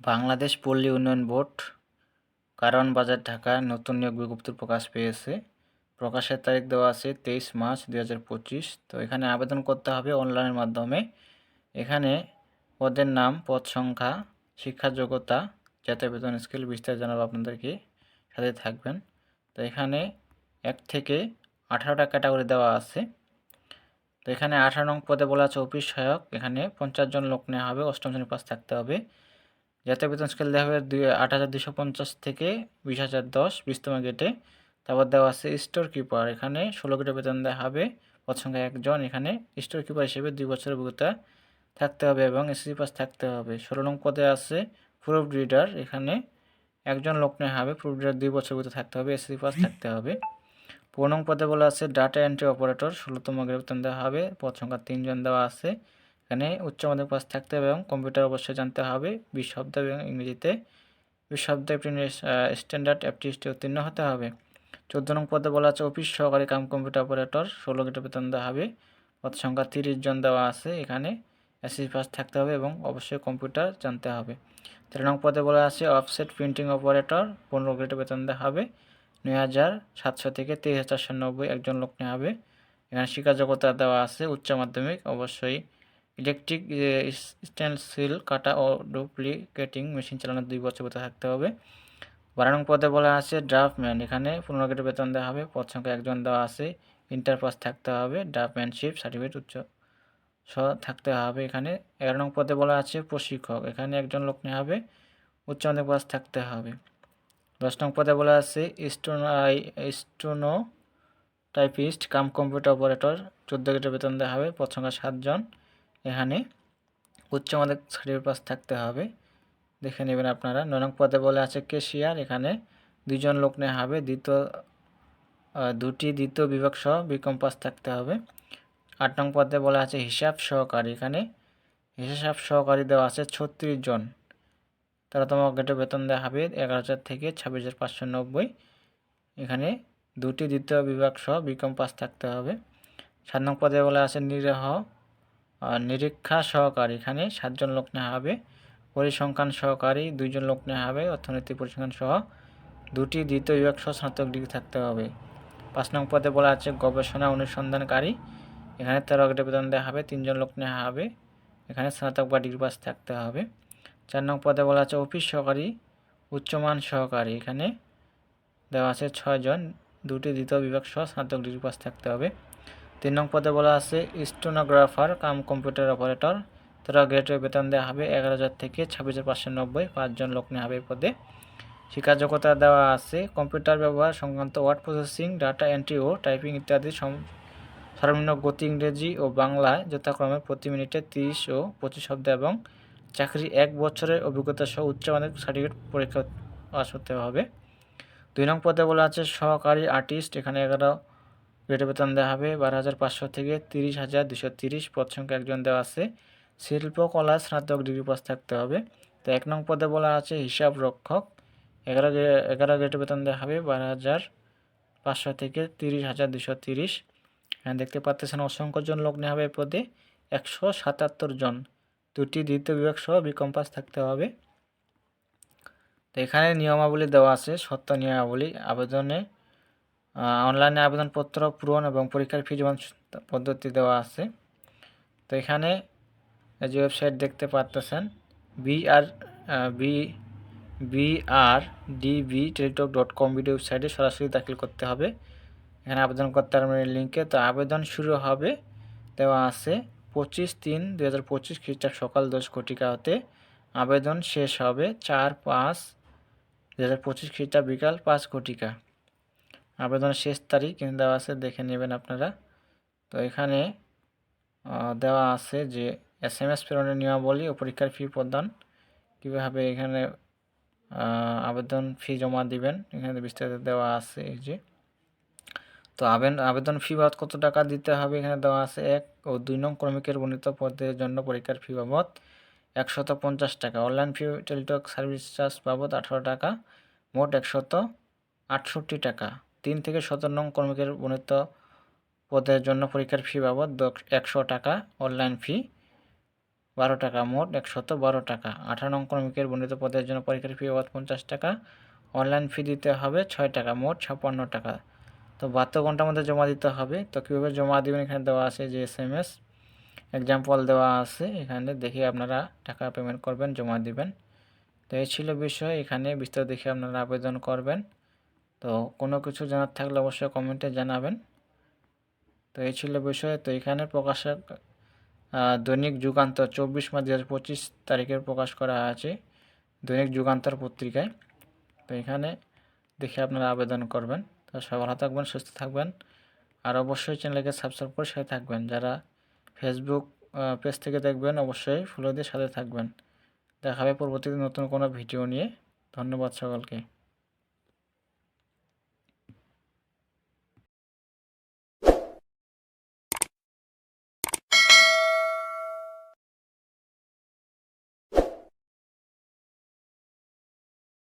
বাংলাদেশ পল্লী উন্নয়ন বোর্ড, কারওয়ান বাজার, ঢাকা, নতুন নিয়োগ বিজ্ঞপ্তি প্রকাশ পেয়েছে। প্রকাশের তারিখ দেওয়া আছে তেইশ মার্চ দুই হাজার পঁচিশ। তো এখানে আবেদন করতে হবে অনলাইনের মাধ্যমে। এখানে পদের নাম, পদ সংখ্যা, শিক্ষা যোগ্যতা, জাতীয় বেতন স্কেল বিস্তারিত জানাব আপনাদেরকে। সাথে থাকবেন। তো এখানে এক থেকে আঠারোটা ক্যাটাগরি দেওয়া আছে। তো এখানে আঠারো নং পদে বলা আছে অফিস সহায়ক। এখানে পঞ্চাশ জন লোক নেওয়া হবে। অষ্টম শ্রেণি পাস থাকতে হবে। জাতীয় বেতন স্কেল দেওয়া হবে দুই, আট হাজার দুশো পঞ্চাশ থেকে বিশ হাজার দশ বিশতম গেটে তারপর দেওয়া আছে স্টোর কিপার এখানে ষোলো গেটে বেতন দেওয়া হবে। পদ একজন, এখানে স্টোর কিপার হিসেবে দুই বছরের অভিজ্ঞতা থাকতে হবে এবং এসএসসি পাস থাকতে হবে। ষোলো নং পদে আছে প্রুফ রিডার এখানে একজন লোক নেওয়া হবে। প্রুফ রিডার দুই বছর অভিজ্ঞতা থাকতে হবে এসএসসি পাস থাকতে হবে। পনেরো পদে বলা আছে ডাটা এন্ট্রি অপারেটর ষোলোতম গেটে বেতন দেওয়া হবে। পদ সংখ্যা তিনজন দেওয়া আছে। এখানে উচ্চ মাধ্যমিক পাস থাকতে হবে এবং কম্পিউটার অবশ্যই জানতে হবে। বিশ শব্দ এবং ইংরেজিতে। বিশ শব্দ স্ট্যান্ডার্ড অ্যাপটিস্টে উত্তীর্ণ হতে হবে। চোদ্দ নং পদে বলা আছে, অফিস সহকারী কাম কম্পিউটার অপারেটর, ষোলো গেটে বেতন দেওয়া হবে। পদ সংখ্যা তিরিশ জন দেওয়া আছে, এখানে এসএসসি পাস থাকতে হবে এবং অবশ্যই কম্পিউটার জানতে হবে। তেরো নং পদে বলা আছে, অফসেট প্রিন্টিং অপারেটর, পনেরো গেটে বেতন দেওয়া হবে। নয় হাজার সাতশো থেকে তেইশ হাজার চারশো নব্বই একজন লোক নেওয়া হবে। এখানে শিক্ষা যোগ্যতা দেওয়া আছে, উচ্চ মাধ্যমিক অবশ্যই ইলেকট্রিক স্টেনসিল কাটা ও ডুপ্লিকেটিং মেশিন চালানোর দুই বছর বেতন থাকতে হবে। বারো নং পদে বলা আছে ড্রাফটম্যান। এখানে পনেরো গেটে বেতন দেওয়া হবে, পদ সংখ্যা একজন দেওয়া আছে ইন্টার পাস থাকতে হবে ড্রাফটম্যানশিপ সার্টিফিকেট, উচ্চ সহ থাকতে হবে এখানে। এগারো নং পদে বলা আছে প্রশিক্ষক। এখানে একজন লোক নেওয়া হবে, উচ্চ পাস থাকতে হবে। দশ নং পদে বলা আছে steno steno typist, cum computer operator. চোদ্দ গেটে বেতন দেওয়া হবে, পদ সংখ্যা সাতজন। এখানে উচ্চ মাধ্যমিক সার্টিফিকেট পাস থাকতে হবে। দেখে নেবেন আপনারা। নয় পদে বলে আছে কেশিয়ার। এখানে দুজন লোক নেওয়া হবে। দ্বিতীয় দুটি দ্বিতীয় বিভাগ সহ বিকম পাস থাকতে হবে। আট নং পদে বলা আছে হিসাব সহকারী। এখানে হিসাব সহকারী দেওয়া আছে ছত্রিশ জন। তারা তোমার গেটে বেতন দেওয়া হবে এগারো হাজার থেকে ছাব্বিশ হাজার পাঁচশো নব্বই। এখানে দুটি দ্বিতীয় বিভাগ সহ বিকম পাস থাকতে হবে। সাত নং পদে বলা আছে নিরহ নিরীক্ষা সহকারী। এখানে সাতজন লোক নেওয়া হবে। পরিসংখ্যান সহকারী দুইজন লোক নেওয়া হবে। অর্থনৈতিক পরিসংখ্যান সহ দুটি দ্বিতীয় বিভাগ সহ স্নাতক ডিগ্রি থাকতে হবে। পাঁচ নং পদে বলা আছে গবেষণা অনুসন্ধানকারী। এখানে তেরো গ্রেড দেওয়া হবে। তিনজন লোক নেওয়া হবে। এখানে স্নাতক বা ডিগ্রি পাস থাকতে হবে। চার নং পদে বলা আছে অফিস সহকারী, উচ্চমান সহকারী। এখানে দেওয়া আছে ছয়জন। দুটি দ্বিতীয় বিভাগ সহ স্নাতক ডিগ্রি পাস থাকতে হবে। তিন নং পদে বলা আছে, স্টোনোগ্রাফার, কাম কম্পিউটার অপারেটর। তেরো গ্রেডের বেতন দেওয়া হবে এগারো হাজার থেকে ছাব্বিশ হাজার নব্বই, পাঁচজন লোক নেওয়া হবে এই পদে। শিক্ষা যোগ্যতা দেওয়া আছে, কম্পিউটার ব্যবহার সংক্রান্ত ওয়ার্ড প্রসেসিং, ডাটা এন্ট্রি ও টাইপিং ইত্যাদি সর্বনিম্ন গতি ইংরেজি ও বাংলায় যথাক্রমে প্রতি মিনিটে তিরিশ ও পঁচিশ শব্দ এবং চাকরি এক বছরের অভিজ্ঞতা সহ উচ্চ সার্টিফিকেট পরীক্ষা পাস হতে হবে। দুই নং পদে বলা আছে, সহকারী আর্টিস্ট, এখানে এগারো গ্রেডে বেতন দেওয়া হবে বারো হাজার পাঁচশো থেকে তিরিশ হাজার দুশো তিরিশ। পদ সংখ্যা একজন দেওয়া আছে। শিল্পকলা স্নাতক ডিগ্রি পাস থাকতে হবে। তো এক নং পদে বলা আছে হিসাব রক্ষক। এগারো এগারো গ্রেড বেতন দেওয়া হবে বারো হাজার পাঁচশো থেকে তিরিশ হাজার দুশো তিরিশ। এখানে দেখতে পাচ্ছেন অসংখ্য জন লোক নেওয়া হবে পদে। একশো সাতাত্তর জন। দুটি দ্বিতীয় বিভাগ সহ বিকম পাস থাকতে হবে। তো এখানে নিয়মাবলী দেওয়া আছে। সত্য নিয়মাবলী আবেদনে অনলাইনে আবেদনপত্র পূরণ এবং পরীক্ষার ফি জমা পদ্ধতি দেওয়া আছে। তো এখানে যে ওয়েবসাইট দেখতে পারতেছেন BR B BR DB Teletalk dot com video ওয়েবসাইটে সরাসরি দাখিল করতে হবে। এখানে আবেদন করতে পারবেন লিঙ্কে, তো আবেদন শুরু হবে, দেওয়া আছে পঁচিশ তিন দু হাজার পঁচিশ খ্রিস্টাব্দ সকাল দশ ঘটিকা হতে আবেদন শেষ হবে চার পাঁচ দু হাজার পঁচিশ খ্রিস্টাব্দ বিকাল পাঁচ ঘটিকা। আবেদনের শেষ তারিখ কিন্তু দেওয়া আছে, দেখে নেবেন আপনারা। তো এখানে দেওয়া আছে যে এস এম এস প্রেরণের নিয়মাবলী ও পরীক্ষার ফি প্রদান। কীভাবে এখানে আবেদন ফি জমা দিবেন, এখানে বিস্তারিত দেওয়া আছে এই যে। তো আবেদন আবেদন ফি বাবদ কত টাকা দিতে হবে, এখানে দেওয়া আছে এক ও দুই নং ক্রমিকের বর্ণিত পদের জন্য পরীক্ষার ফি বাবদ একশত পঞ্চাশ টাকা। Online fee Teletalk service charge বাবদ আঠারো টাকা, মোট একশত আটষট্টি টাকা। তিন থেকে সতেরো নং কর্মীকের বর্ণিত পদের জন্য পরীক্ষার ফি বাবদ একশো টাকা অনলাইন ফি বারো টাকা, মোট একশত বারো টাকা। আঠারো নং ক্রমিকের বর্ণিত পদের জন্য পরীক্ষার ফি বাবদ পঞ্চাশ টাকা অনলাইন ফি দিতে হবে ছয় টাকা, মোট ছাপ্পান্ন টাকা। তো বাহাত্তর ঘণ্টার মধ্যে জমা দিতে হবে। তো কীভাবে জমা দেবেন? এখানে দেওয়া আছে যে এস এম এস এক্সাম্পল দেওয়া আছে। এখানে দেখে আপনারা টাকা পেমেন্ট করবেন, জমা দিবেন। তো এই ছিল বিষয়। এখানে বিস্তারিত দেখে আপনারা আবেদন করবেন। তো কোনো কিছু জানার থাকলে অবশ্যই কমেন্টে জানাবেন। তো এই ছিল বিষয়। তো এখানে প্রকাশক দৈনিক যুগান্তর চব্বিশ মার্চ দু হাজার পঁচিশ তারিখে প্রকাশ করা আছে দৈনিক যুগান্তর পত্রিকায়। তো এখানে দেখে আপনারা আবেদন করবেন। তো সবাই ভালো থাকবেন, সুস্থ থাকবেন। আর অবশ্যই চ্যানেলকে সাবস্ক্রাইব করে সাথে থাকবেন। যারা ফেসবুক পেজ থেকে দেখবেন অবশ্যই ফলো দিয়ে সাথে থাকবেন। দেখা হবে পরবর্তীতে নতুন কোনো ভিডিও নিয়ে। ধন্যবাদ সকলকে।